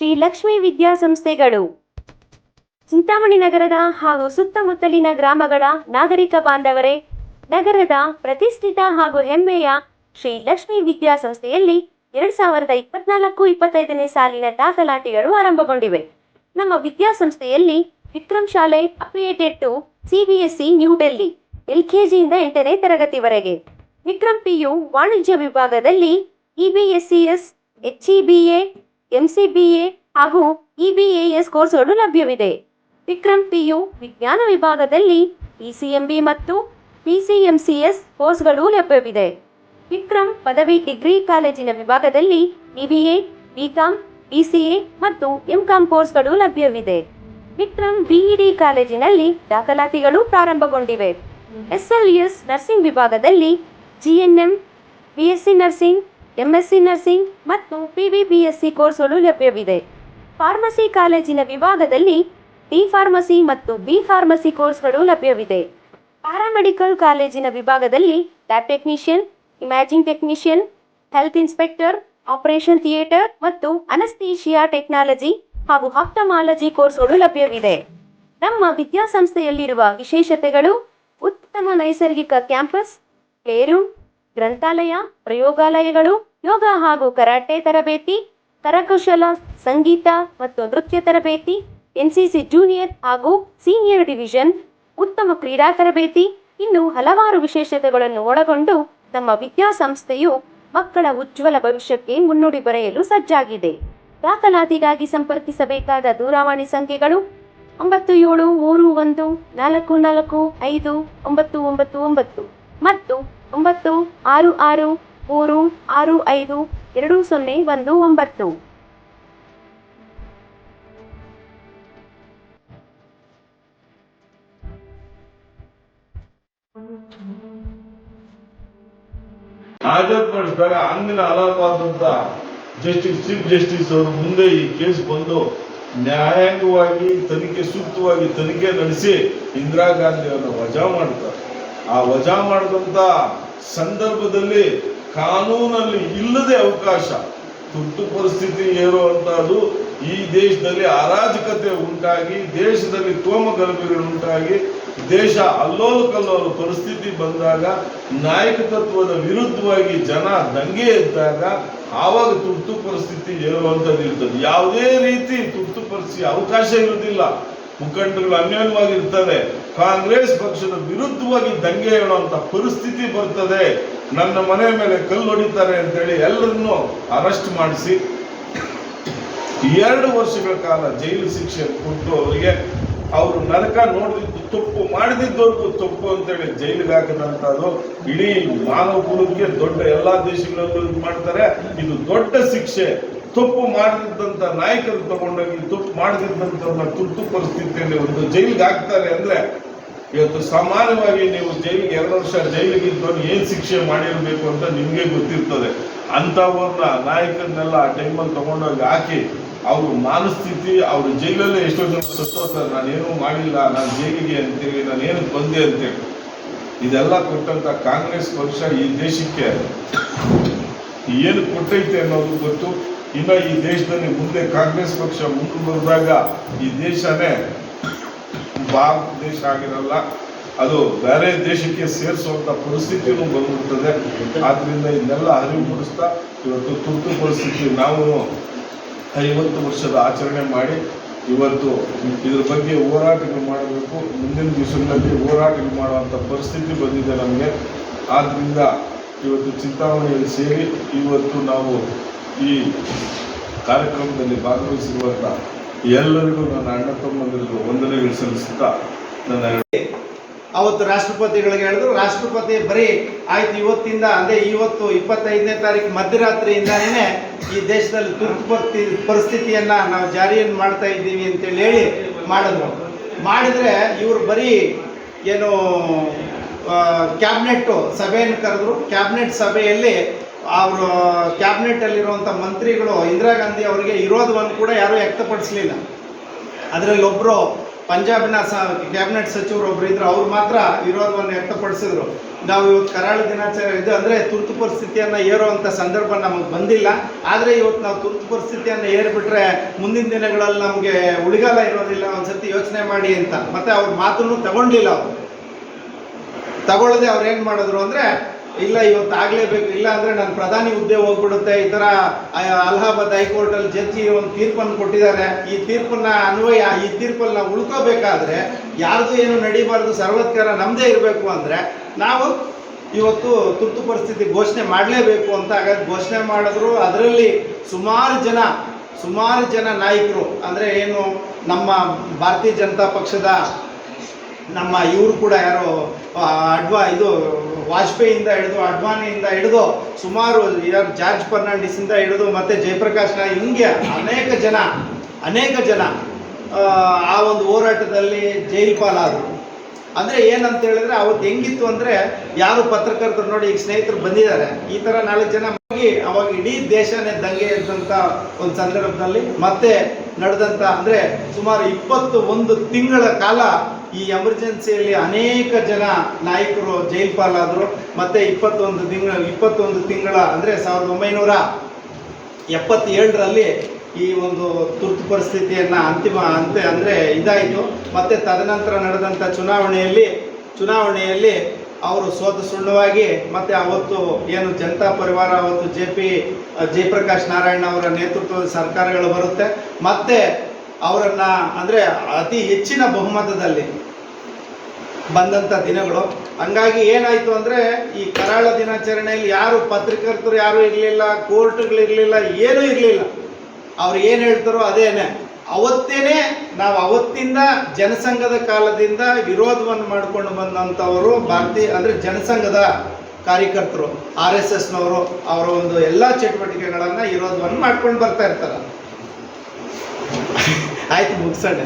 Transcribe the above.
ಶ್ರೀ ಲಕ್ಷ್ಮೀ ವಿದ್ಯಾಸಂಸ್ಥೆಗಳು. ಚಿಂತಾಮಣಿ ನಗರದ ಹಾಗೂ ಸುತ್ತಮುತ್ತಲಿನ ಗ್ರಾಮಗಳ ನಾಗರಿಕ ಬಾಂಧವರೇ, ನಗರದ ಪ್ರತಿಷ್ಠಿತ ಹಾಗೂ ಹೆಮ್ಮೆಯ ಶ್ರೀ ಲಕ್ಷ್ಮಿ ವಿದ್ಯಾಸಂಸ್ಥೆಯಲ್ಲಿ ಎರಡ್ ಸಾವಿರದ ಇಪ್ಪತ್ನಾಲ್ಕು ಇಪ್ಪತ್ತೈದನೇ ಸಾಲಿನ ದಾಖಲಾತಿಗಳು ಆರಂಭಗೊಂಡಿವೆ. ನಮ್ಮ ವಿದ್ಯಾಸಂಸ್ಥೆಯಲ್ಲಿ ವಿಕ್ರಮ್ ಶಾಲೆ, affiliated to CBSE New Delhi ಎಲ್ಕೆಜಿಯಿಂದ ಎಂಟನೇ ತರಗತಿವರೆಗೆ. ವಿಕ್ರಮ್ ಪಿಯು ವಾಣಿಜ್ಯ ವಿಭಾಗದಲ್ಲಿ ಇಬಿಎಸ್ಸಿಎಸ್ ಎಚ್ಇಬಿಎ ಎಂಸಿಬಿಎ ಹಾಗೂ ಇಬಿಎಎಸ್ ಕೋರ್ಸ್ಗಳು ಲಭ್ಯವಿದೆ. ವಿಕ್ರಮ್ ಪಿಯು ವಿಜ್ಞಾನ ವಿಭಾಗದಲ್ಲಿ ಪಿಸಿಎಂಬಿ ಮತ್ತು ಪಿಸಿಎಂಸಿಎಸ್ ಕೋರ್ಸ್ಗಳು ಲಭ್ಯವಿದೆ. ವಿಕ್ರಮ್ ಪದವಿ ಡಿಗ್ರಿ ಕಾಲೇಜಿನ ವಿಭಾಗದಲ್ಲಿ ಬಿಬಿಎ ಬಿಕಾಂ ಬಿಸಿಎ ಮತ್ತು ಎಂಕಾಂ ಕೋರ್ಸ್ಗಳು ಲಭ್ಯವಿದೆ. ವಿಕ್ರಮ್ ಬಿಇಡಿ ಕಾಲೇಜಿನಲ್ಲಿ ದಾಖಲಾತಿಗಳು ಪ್ರಾರಂಭಗೊಂಡಿವೆ. ಎಸ್ಎಲ್ಎಸ್ ನರ್ಸಿಂಗ್ ವಿಭಾಗದಲ್ಲಿ GNM BSc nursing MSc nursing ಮತ್ತು ಪಿವಿಪಿಎಸ್ಸಿ ಕೋರ್ಸ್ಗಳು ಲಭ್ಯವಿದೆ. ಫಾರ್ಮಸಿ ಕಾಲೇಜಿನ ವಿಭಾಗದಲ್ಲಿ ಡಿ ಫಾರ್ಮಸಿ ಮತ್ತು ಬಿ ಫಾರ್ಮಸಿ ಕೋರ್ಸ್ಗಳು ಲಭ್ಯವಿದೆ. ಪ್ಯಾರಾಮೆಡಿಕಲ್ ಕಾಲೇಜಿನ ವಿಭಾಗದಲ್ಲಿ lab technician imaging technician health inspector operation theatre ಮತ್ತು ಅನಸ್ತೀಶಿಯಾ ಟೆಕ್ನಾಲಜಿ ಹಾಗೂ ಹಾಕ್ಟಮಾಲಜಿ ಕೋರ್ಸ್ಗಳು ಲಭ್ಯವಿದೆ. ನಮ್ಮ ವಿದ್ಯಾಸಂಸ್ಥೆಯಲ್ಲಿರುವ ವಿಶೇಷತೆಗಳು ಉತ್ತಮ ನೈಸರ್ಗಿಕ ಕ್ಯಾಂಪಸ್ ಪ್ಲೇರೂಮ್ ಗ್ರಂಥಾಲಯ, ಪ್ರಯೋಗಾಲಯಗಳು, ಯೋಗ ಹಾಗೂ ಕರಾಟೆ ತರಬೇತಿ, ಕರಕುಶಲ, ಸಂಗೀತ ಮತ್ತು ನೃತ್ಯ ತರಬೇತಿ, ಎನ್ಸಿಸಿ ಜೂನಿಯರ್ ಹಾಗೂ ಸೀನಿಯರ್ ಡಿವಿಷನ್, ಉತ್ತಮ ಕ್ರೀಡಾ ತರಬೇತಿ, ಇನ್ನು ಹಲವಾರು ವಿಶೇಷತೆಗಳನ್ನು ಒಳಗೊಂಡು ನಮ್ಮ ವಿದ್ಯಾಸಂಸ್ಥೆಯು ಮಕ್ಕಳ ಉಜ್ವಲ ಭವಿಷ್ಯಕ್ಕೆ ಮುನ್ನುಡಿ ಬರೆಯಲು ಸಜ್ಜಾಗಿದೆ. ದಾಖಲಾತಿಗಾಗಿ ಸಂಪರ್ಕಿಸಬೇಕಾದ ದೂರವಾಣಿ ಸಂಖ್ಯೆಗಳು ಒಂಬತ್ತು ಏಳು ಮೂರು ಒಂದು ನಾಲ್ಕು ನಾಲ್ಕು ಐದು ಒಂಬತ್ತು ಒಂಬತ್ತು ಒಂಬತ್ತು ಮತ್ತು ಒಂಬತ್ತು, ಆರು ಆರು, ಮೂರು, ಆರು, ಐದು, ಎರಡು, ಸೊನ್ನೆ, ಒಂದು, ಒಂಬತ್ತು. ಹಾಜರುಪಡಿಸಿದಾಗ ಅಂದಿನ ಅಲಹಾಬಾದ್ ಜಸ್ಟಿಸ್ ಚೀಫ್ ಜಸ್ಟಿಸ್ ಅವರು ಮುಂದೆ ಈ ಕೇಸ್ ಬಂದು ನ್ಯಾಯಾಂಗವಾಗಿ ತನಿಖೆ, ಸೂಕ್ತವಾಗಿ ತನಿಖೆ ನಡೆಸಿ ಇಂದಿರಾ ಗಾಂಧಿ ಅವರನ್ನು ವಜಾ ಮಾಡ್ತಾರೆ. ಆ ವಜಾ ಮಾಡಿದಂತ ಸಂದರ್ಭದಲ್ಲಿ ಕಾನೂನಲ್ಲಿ ಇಲ್ಲದೆ ಅವಕಾಶ, ತುರ್ತು ಪರಿಸ್ಥಿತಿ ಏರುವಂತಹದ್ದು ಈ ದೇಶದಲ್ಲಿ ಅರಾಜಕತೆ ಉಂಟಾಗಿ, ದೇಶದಲ್ಲಿ ತೋಮಗಲಭೆಗಳು ಉಂಟಾಗಿ, ದೇಶ ಅಲ್ಲೋಲು ಕಲ್ಲೋಲು ಪರಿಸ್ಥಿತಿ ಬಂದಾಗ ನಾಯಕತ್ವದ ವಿರುದ್ಧವಾಗಿ ಜನ ದಂಗೆ ಇದ್ದಾಗ ಆವಾಗ ತುರ್ತು ಪರಿಸ್ಥಿತಿ ಏರುವಂಥದ್ದು ಇರ್ತದೆ ಯಾವುದೇ ರೀತಿ ತುರ್ತು ಪರಿಸ್ಥಿತಿ ಅವಕಾಶ ಇರುವುದಿಲ್ಲ. ಮುಖಂಡರುಗಳು ಅನ್ಯೋನ್ಯವಾಗಿರ್ತಾರೆ. ಕಾಂಗ್ರೆಸ್ ಪಕ್ಷದ ವಿರುದ್ಧವಾಗಿ ದಂಗೆ ಹೇಳುವಂತ ಪರಿಸ್ಥಿತಿ ಬರ್ತದೆ. ನನ್ನ ಮನೆ ಮೇಲೆ ಕಲ್ಲು ಹೊಡಿತಾರೆ ಅಂತೇಳಿ ಎಲ್ಲರನ್ನೂ ಅರೆಸ್ಟ್ ಮಾಡಿಸಿ, ಎರಡು ವರ್ಷಗಳ ಕಾಲ ಜೈಲು ಶಿಕ್ಷೆ ಕೊಟ್ಟು ಅವರಿಗೆ ಅವರು ನರಕ ನೋಡಿದ್ದು ತಪ್ಪು ಮಾಡಿದ್ದವ್ರಿಗೂ ತಪ್ಪು ಅಂತೇಳಿ ಜೈಲಿಗೆ ಹಾಕಿದಂಥದ್ದು ಇಡೀ ಮಾನವ ಕುಲಕ್ಕೆ ದೊಡ್ಡ ಎಲ್ಲಾ ದೇಶಗಳಲ್ಲೂ ಮಾಡ್ತಾರೆ. ಇದು ದೊಡ್ಡ ಶಿಕ್ಷೆ. ತಪ್ಪು ಮಾಡದಿದ್ದಂತ ನಾಯಕರು ತಗೊಂಡೋಗಿ ತಪ್ಪು ಮಾಡದಿದ್ದಂತ ತುರ್ತು ಪರಿಸ್ಥಿತಿಯಲ್ಲಿ ಒಂದು ಜೈಲಿಗೆ ಹಾಕ್ತಾರೆ ಅಂದ್ರೆ ಇವತ್ತು ಸಾಮಾನ್ಯವಾಗಿ ನೀವು ಜೈಲಿಗೆ ಎರಡು ವರ್ಷ ಜೈಲಿಗೆ ಇದ್ದವನು ಏನ್ ಶಿಕ್ಷೆ ಮಾಡಿರ್ಬೇಕು ಅಂತ ನಿಮ್ಗೆ ಗೊತ್ತಿರ್ತದೆ. ಅಂತವ್ರನ್ನ ನಾಯಕರನ್ನೆಲ್ಲ ಆ ಟೈಮಲ್ಲಿ ತಗೊಂಡೋಗಿ ಹಾಕಿ ಅವ್ರ ಮಾನಸ್ಥಿತಿ, ಅವ್ರ ಜೈಲಲ್ಲೇ ಎಷ್ಟೋ ಜನ ಸತ್ತೋಗ್ತಾರೆ. ನಾನೇನು ಮಾಡಿಲ್ಲ, ನಾನು ಜೈಲಿಗೆ ಅಂತೇಳಿ ನಾನು ಏನಕ್ಕೆ ಬಂದೆ ಅಂತೇಳಿ. ಇದೆಲ್ಲ ಕೊಟ್ಟಂತ ಕಾಂಗ್ರೆಸ್ ಪಕ್ಷ ಈ ದೇಶಕ್ಕೆ ಏನು ಕೊಟ್ಟೈತೆ ಅನ್ನೋದು ಗೊತ್ತು. ಇನ್ನ ಈ ದೇಶದಲ್ಲಿ ಮುಂದೆ ಕಾಂಗ್ರೆಸ್ ಪಕ್ಷ ಮುಂದೆ ಬರೆದಾಗ ಈ ದೇಶನೇ ಭಾರತ ದೇಶ ಆಗಿರಲ್ಲ, ಅದು ಬೇರೆ ದೇಶಕ್ಕೆ ಸೇರಿಸುವಂತ ಪರಿಸ್ಥಿತಿನೂ ಬಂದ್ಬಿಡ್ತದೆ. ಆದ್ದರಿಂದ ಇದನ್ನೆಲ್ಲ ಅರಿವು ಮೂಡಿಸ್ತಾ ಇವತ್ತು ತುರ್ತು ಪರಿಸ್ಥಿತಿ ನಾವು ಐವತ್ತು ವರ್ಷದ ಆಚರಣೆ ಮಾಡಿ ಇವತ್ತು ಇದ್ರ ಬಗ್ಗೆ ಹೋರಾಟಗಳು ಮಾಡಬೇಕು. ಮುಂದಿನ ದಿವಸಗಳಲ್ಲಿ ಹೋರಾಟಗಳು ಮಾಡುವಂಥ ಪರಿಸ್ಥಿತಿ ಬಂದಿದೆ ನಮಗೆ. ಆದ್ದರಿಂದ ಇವತ್ತು ಚಿಂತಾಮಣಿಯಲ್ಲಿ ಸೇರಿ ಇವತ್ತು ನಾವು ಈ ಕಾರ್ಯಕ್ರಮದಲ್ಲಿ ಭಾಗವಹಿಸಿರುವಂತ ಎಲ್ಲರಿಗೂ ನನ್ನ ಅಣ್ಣ ತಮ್ಮಂದಿರಿಗೂ ವಂದನೆಗಳು ಸಲ್ಲಿಸುತ್ತಾ ನನ್ನ ಅವತ್ತು ರಾಷ್ಟ್ರಪತಿಗಳಿಗೆ ಹೇಳಿದ್ರು, ರಾಷ್ಟ್ರಪತಿ ಬರೀ ಆಯ್ತು ಇವತ್ತಿಂದ ಅದೇ ಇವತ್ತು ಇಪ್ಪತ್ತೈದನೇ ತಾರೀಕು ಮಧ್ಯರಾತ್ರಿಯಿಂದಾನೇ ಈ ದೇಶದಲ್ಲಿ ತುರ್ತು ಪರಿಸ್ಥಿ ಪರಿಸ್ಥಿತಿಯನ್ನ ನಾವು ಜಾರಿಯನ್ನು ಮಾಡ್ತಾ ಇದ್ದೀವಿ ಅಂತೇಳಿ ಹೇಳಿ ಮಾಡಿದ್ರು. ಮಾಡಿದ್ರೆ ಇವರು ಬರೀ ಏನು ಕ್ಯಾಬಿನೆಟ್ ಸಭೆಯನ್ನು ಕರೆದ್ರು. ಕ್ಯಾಬಿನೆಟ್ ಸಭೆಯಲ್ಲಿ ಅವರು ಕ್ಯಾಬಿನೆಟ್ಟಲ್ಲಿರುವಂಥ ಮಂತ್ರಿಗಳು ಇಂದಿರಾ ಗಾಂಧಿ ಅವರಿಗೆ ವಿರೋಧವನ್ನು ಕೂಡ ಯಾರೂ ವ್ಯಕ್ತಪಡಿಸಲಿಲ್ಲ. ಅದರಲ್ಲಿ ಒಬ್ಬರು ಪಂಜಾಬ್ನ ಕ್ಯಾಬಿನೆಟ್ ಸಚಿವರು ಒಬ್ರು ಇದ್ರು, ಅವ್ರು ಮಾತ್ರ ವಿರೋಧವನ್ನು ವ್ಯಕ್ತಪಡಿಸಿದ್ರು. ನಾವು ಇವತ್ತು ಕರಾಳ ದಿನಾಚರಣೆ ಇದು ಅಂದ್ರೆ ತುರ್ತು ಪರಿಸ್ಥಿತಿಯನ್ನ ಏರುವಂಥ ಸಂದರ್ಭ ನಮಗೆ ಬಂದಿಲ್ಲ. ಆದರೆ ಇವತ್ತು ನಾವು ತುರ್ತು ಪರಿಸ್ಥಿತಿಯನ್ನ ಏರ್ಬಿಟ್ರೆ ಮುಂದಿನ ದಿನಗಳಲ್ಲಿ ನಮಗೆ ಉಳಿಗಾಲ ಇರೋದಿಲ್ಲ, ಒಂದ್ಸತಿ ಯೋಚನೆ ಮಾಡಿ ಅಂತ. ಮತ್ತೆ ಅವ್ರ ಮಾತನ್ನು ತಗೊಂಡಿಲ್ಲ ಅವರು. ತಗೊಳ್ಳದೆ ಅವ್ರು ಏನು ಮಾಡಿದ್ರು ಅಂದ್ರೆ ಇಲ್ಲ ಇವತ್ತು ಆಗ್ಲೇಬೇಕು. ಇಲ್ಲ ಅಂದ್ರೆ ನನ್ನ ಪ್ರಧಾನಿ ಹುದ್ದೆ ಹೋಗ್ಬಿಡುತ್ತೆ. ಈ ಆ, ಅಲಹಾಬಾದ್ ಹೈಕೋರ್ಟ್ ಅಲ್ಲಿ ಜಡ್ಜಿ ಒಂದು ತೀರ್ಪನ್ನು ಕೊಟ್ಟಿದ್ದಾರೆ. ಈ ತೀರ್ಪನ್ನ ಅನ್ವಯ ಈ ತೀರ್ಪನ್ನ ಉಳ್ಕೋಬೇಕಾದ್ರೆ ಯಾರ್ದು ಏನು ನಡೀಬಾರ್ದು ಸರ್ವತ್ಕಾರ ನಮ್ದೇ ಇರಬೇಕು ಅಂದ್ರೆ ನಾವು ಇವತ್ತು ತುರ್ತು ಪರಿಸ್ಥಿತಿ ಘೋಷಣೆ ಮಾಡಲೇಬೇಕು ಅಂತ ಹಾಗಾಗಿ ಘೋಷಣೆ ಮಾಡಿದ್ರು. ಅದರಲ್ಲಿ ಸುಮಾರು ಜನ ಸುಮಾರು ಜನ ನಾಯಕರು ಅಂದ್ರೆ ಏನು ನಮ್ಮ ಭಾರತೀಯ ಜನತಾ ಪಕ್ಷದ ನಮ್ಮ ಇವರು ಕೂಡ ಯಾರು ಅಡ್ವಾ ಇದು ವಾಜಪೇಯಿಯಿಂದ ಹಿಡಿದು ಅಡ್ವಾಣಿಯಿಂದ ಹಿಡಿದು ಸುಮಾರು ಯಾರು ಜಾರ್ಜ್ ಫರ್ನಾಂಡಿಸಿಂದ ಹಿಡಿದು ಮತ್ತೆ ಜಯಪ್ರಕಾಶ್ ನಾಯ್ ಹಿಂಗೆ ಅನೇಕ ಜನ ಅನೇಕ ಜನ ಆ, ಒಂದು ಹೋರಾಟದಲ್ಲಿ ಜೈಲು ಪಾಲಾದರು. ಅಂದ್ರೆ ಏನಂತ ಹೇಳಿದ್ರೆ ಅವತ್ತು ಹೆಂಗಿತ್ತು ಅಂದ್ರೆ ಯಾರು ಪತ್ರಕರ್ತರು ನೋಡಿ ಈಗ ಸ್ನೇಹಿತರು ಬಂದಿದ್ದಾರೆ ಈ ತರ ನಾಲ್ಕು ಜನ ಹೋಗಿ ಅವಾಗ ಇಡೀ ದೇಶನೇ ದಂಗೆ ಇದ್ದಂಥ ಒಂದು ಸಂದರ್ಭದಲ್ಲಿ ಮತ್ತೆ ನಡೆದಂತ ಅಂದ್ರೆ ಸುಮಾರು ಇಪ್ಪತ್ತು ಒಂದು ತಿಂಗಳ ಕಾಲ ಈ ಎಮರ್ಜೆನ್ಸಿಯಲ್ಲಿ ಅನೇಕ ಜನ ನಾಯಕರು ಜೈಲ್ ಪಾಲಾದರು. ಮತ್ತೆ ಇಪ್ಪತ್ತೊಂದು ತಿಂಗಳ ಇಪ್ಪತ್ತೊಂದು ತಿಂಗಳ ಅಂದ್ರೆ ಸಾವಿರದ ಒಂಬೈನೂರ ಎಪ್ಪತ್ತೇಳರಲ್ಲಿ ಈ ಒಂದು ತುರ್ತು ಪರಿಸ್ಥಿತಿಯನ್ನ ಅಂತಿಮ ಅಂತೆ ಅಂದ್ರೆ ಇದಾಯಿತು. ಮತ್ತೆ ತದನಂತರ ನಡೆದಂಥ ಚುನಾವಣೆಯಲ್ಲಿ ಚುನಾವಣೆಯಲ್ಲಿ ಅವರು ಸೋತ ಸುಣ್ಣವಾಗಿ ಮತ್ತೆ ಅವತ್ತು ಏನು ಜನತಾ ಪರಿವಾರ, ಅವತ್ತು ಜೆ ಪಿ ಜಯಪ್ರಕಾಶ್ ನಾರಾಯಣ ಅವರ ನೇತೃತ್ವದ ಸರ್ಕಾರಗಳು ಬರುತ್ತೆ. ಮತ್ತೆ ಅವರನ್ನ ಅಂದ್ರೆ ಅತಿ ಹೆಚ್ಚಿನ ಬಹುಮತದಲ್ಲಿ ಬಂದಂಥ ದಿನಗಳು. ಹಂಗಾಗಿ ಏನಾಯ್ತು ಅಂದ್ರೆ ಈ ಕರಾಳ ದಿನಾಚರಣೆಯಲ್ಲಿ ಯಾರು ಪತ್ರಕರ್ತರು ಯಾರು ಇರಲಿಲ್ಲ ಕೋರ್ಟ್ಗಳಿರಲಿಲ್ಲ ಏನೂ ಇರಲಿಲ್ಲ. ಅವ್ರು ಏನು ಹೇಳ್ತಾರೋ ಅದೇನೆ. ಅವತ್ತೇನೆ ನಾವು ಅವತ್ತಿಂದ ಜನಸಂಘದ ಕಾಲದಿಂದ ವಿರೋಧವನ್ನು ಮಾಡ್ಕೊಂಡು ಬಂದಂಥವರು ಭಾರತೀಯ ಅಂದರೆ ಜನಸಂಘದ ಕಾರ್ಯಕರ್ತರು, ಆರ್ ಎಸ್ ಎಸ್ನವರು, ಅವರ ಒಂದು ಎಲ್ಲ ಚಟುವಟಿಕೆಗಳನ್ನು ವಿರೋಧವನ್ನು ಮಾಡ್ಕೊಂಡು ಬರ್ತಾ ಇರ್ತಾರೆ. ಆಯ್ತು ಮುಗಿಸೋಣ